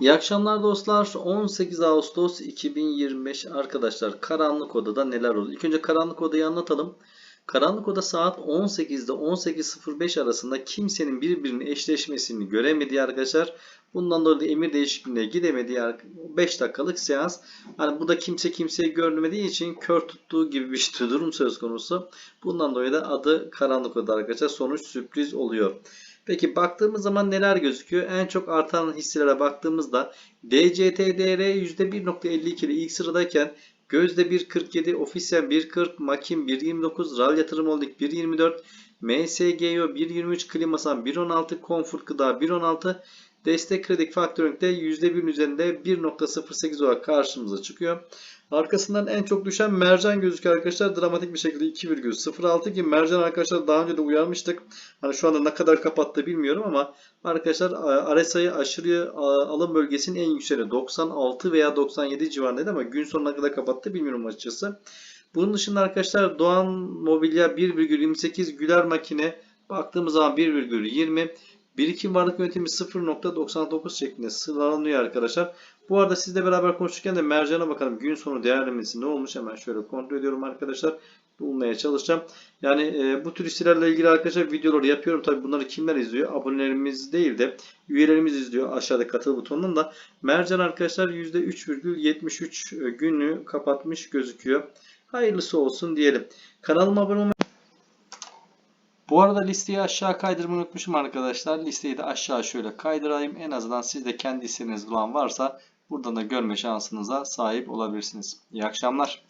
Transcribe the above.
İyi akşamlar dostlar. 18 Ağustos 2025 arkadaşlar karanlık odada neler oldu? İlk önce karanlık odayı anlatalım. Karanlık oda saat 18'de 18.05 arasında kimsenin birbirinin eşleşmesini göremediği arkadaşlar. Bundan dolayı emir değişikliğine gidemediği 5 dakikalık seans. Hani burada kimse kimseyi görmediği için kör tuttuğu gibi bir durum söz konusu. Bundan dolayı da adı karanlık oda arkadaşlar. Sonuç sürpriz oluyor. Peki baktığımız zaman neler gözüküyor? En çok artan hisselere baktığımızda DCTDR %1.52 ile ilk sıradayken Gözde 1.47, Ofisyen 1.40, Makim 1.29, RAL Yatırım Holding 1.24, MSGO 1.23, Klimasan 1.16, Comfort Gıda 1.16, Destek Kredi Faktörüng'de %1'in üzerinde 1.08 olarak karşımıza çıkıyor. Arkasından en çok düşen mercan gözüküyor arkadaşlar. Dramatik bir şekilde 2,06 ki mercan arkadaşlar daha önce de uyarmıştık. Hani şu anda ne kadar kapattı bilmiyorum ama arkadaşlar RSI'yi aşırı alım bölgesinin en yükseği 96 veya 97 civarındaydı ama gün sonuna kadar kapattı bilmiyorum açıkçası. Bunun dışında arkadaşlar Doğan Mobilya 1,28 Güler Makine baktığımız zaman 1,20 Birikim varlık yönetimi 0.99 şeklinde sıralanıyor arkadaşlar. Bu arada sizle beraber konuşurken de mercana bakalım. Gün sonu değerlemesi ne olmuş hemen şöyle kontrol ediyorum arkadaşlar. Bulmaya çalışacağım. Yani e, bu tür hisselerle ilgili arkadaşlar videoları yapıyorum. Tabi bunları kimler izliyor? Abonelerimiz değil de üyelerimiz izliyor. Aşağıda katıl butonundan da. Mercan arkadaşlar %3,73 günlüğü kapatmış gözüküyor. Hayırlısı olsun diyelim. Kanalıma abone olmayı bu arada listeyi aşağı kaydırmayı unutmuşum arkadaşlar. Listeyi de aşağı şöyle kaydırayım. En azından siz de kendi hisseniz olan varsa buradan da görme şansınıza sahip olabilirsiniz. İyi akşamlar.